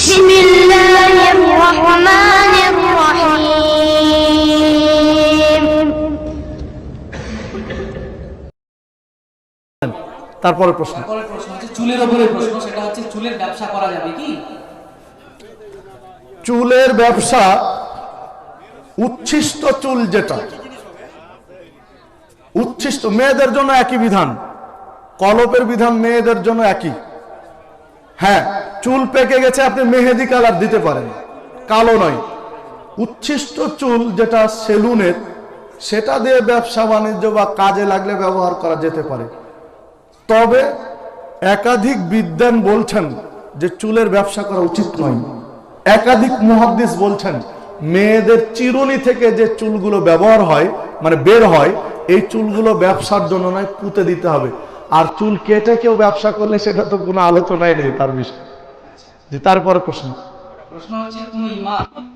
بسم الله الرحمن الرحيم তারপরে প্রশ্ন চুলের উপরে প্রশ্ন সেটা হচ্ছে চুলের ব্যবসা করা যাবে কি? চুলের ব্যবসা উচ্ছিষ্ট চুল যেটা উচ্ছিষ্ট মেয়েদের জন্য একই বিধান কলপের বিধান মেয়েদের জন্য একই। হ্যাঁ চুল পেকে গেছে, আপনি মেহেদি কালার দিতে পারেন। কালো নয়। উচ্ছিষ্ট চুল যেটা সেলুনের, সেটা দিয়ে ব্যবসা বাণিজ্য বা কাজে লাগলে ব্যবহার করা যেতে পারে। তবে একাধিক বিদ্যান বলছেন যে চুলের ব্যবসা করা উচিত নয়। একাধিক মুহাদ্দিস বলছেন, মেয়েদের চিরুনি থেকে যে চুলগুলো ব্যবহার হয় মানে বের হয়, এই চুলগুলো ব্যবসার জন্য নয়, পুঁতে দিতে হবে। আর চুল কেটে কেউ ব্যবসা করলে সেটা তো কোনো আলোচনাই নেই তার বিষয়ে। যে তারপরে প্রশ্ন। প্রশ্ন হচ্ছে কোন ইমাম